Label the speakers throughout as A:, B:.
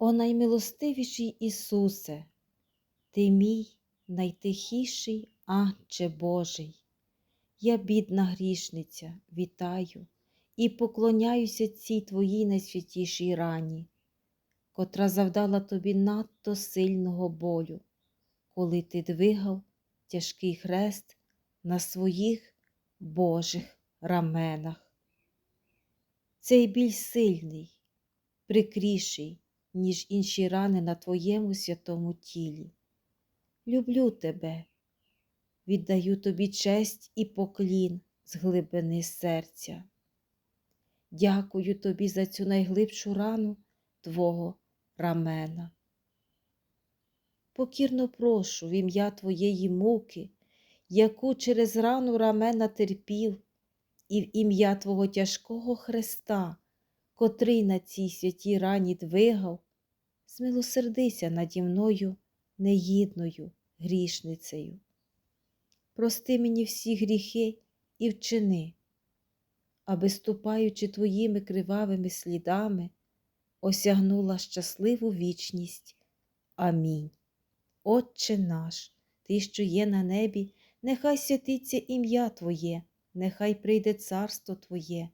A: О наймилостивіший Ісусе, Ти мій найтихіший Ангче Божий, я, бідна грішниця, вітаю і поклоняюся цій Твоїй найсвятішій рані, котра завдала тобі надто сильного болю, коли ти двигав тяжкий хрест на своїх Божих раменах. Цей біль сильний, прикріший, ніж інші рани на Твоєму святому тілі. Люблю тебе, віддаю тобі честь і поклін з глибини серця. Дякую тобі за цю найглибшу рану Твого рамена. Покірно прошу в ім'я Твоєї муки, яку через рану рамена терпів, і в ім'я Твого тяжкого хреста, котрий на цій святій рані двигав, змилосердися наді мною негідною грішницею. Прости мені всі гріхи і вчини, аби, ступаючи твоїми кривавими слідами, осягнула щасливу вічність. Амінь. Отче наш, Ти, що є на небі, нехай святиться ім'я Твоє, нехай прийде царство Твоє,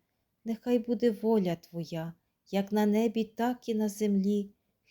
A: нехай буде воля Твоя, як на небі, так і на землі.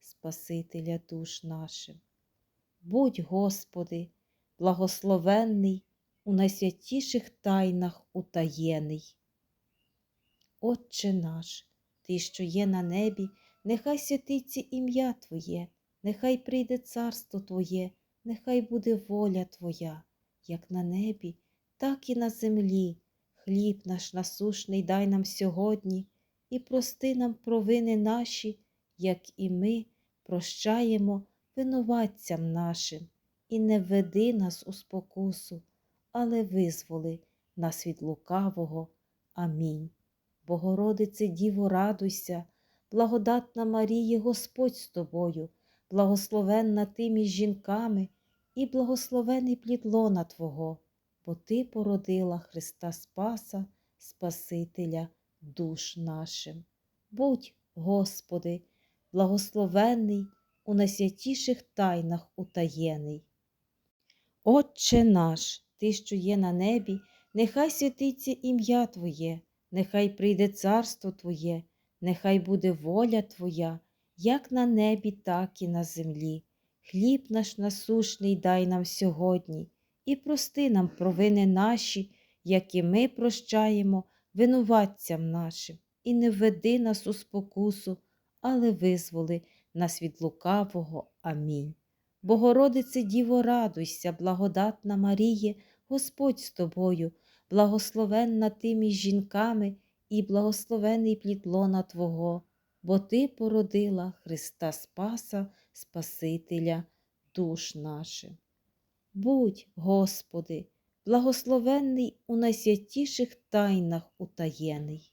A: Спасителя душ нашим. Будь, Господи, благословенний у найсвятіших тайнах утаєний. Отче наш, Ти, що є на небі, нехай святиться ім'я Твоє, нехай прийде царство Твоє, нехай буде воля Твоя, як на небі, так і на землі. Хліб наш насушний дай нам сьогодні і прости нам провини наші, як і ми прощаємо винуватцям нашим, і не веди нас у спокусу, але визволи нас від лукавого. Амінь. Богородице Діво, радуйся, благодатна Марія, Господь з тобою, благословенна ти між жінками, і благословений плід лона Твого, бо Ти породила Христа Спаса, Спасителя душ нашим. Будь, Господи, благословенний у найсвятіших тайнах утаєний. Отче наш, Ти, що є на небі, нехай святиться ім'я Твоє, нехай прийде царство Твоє, нехай буде воля Твоя, як на небі, так і на землі. Хліб наш насушний дай нам сьогодні, і прости нам провини наші, як і ми прощаємо винуватцям нашим, і не веди нас у спокусу, але визволи нас від лукавого. Амінь. Богородице Діво, радуйся, благодатна Маріє, Господь з тобою, благословенна ти між жінками і благословений плід лона Твого, бо Ти породила Христа Спаса, Спасителя душ наших. Будь, Господи, благословенний у найсвятіших тайнах утаєний.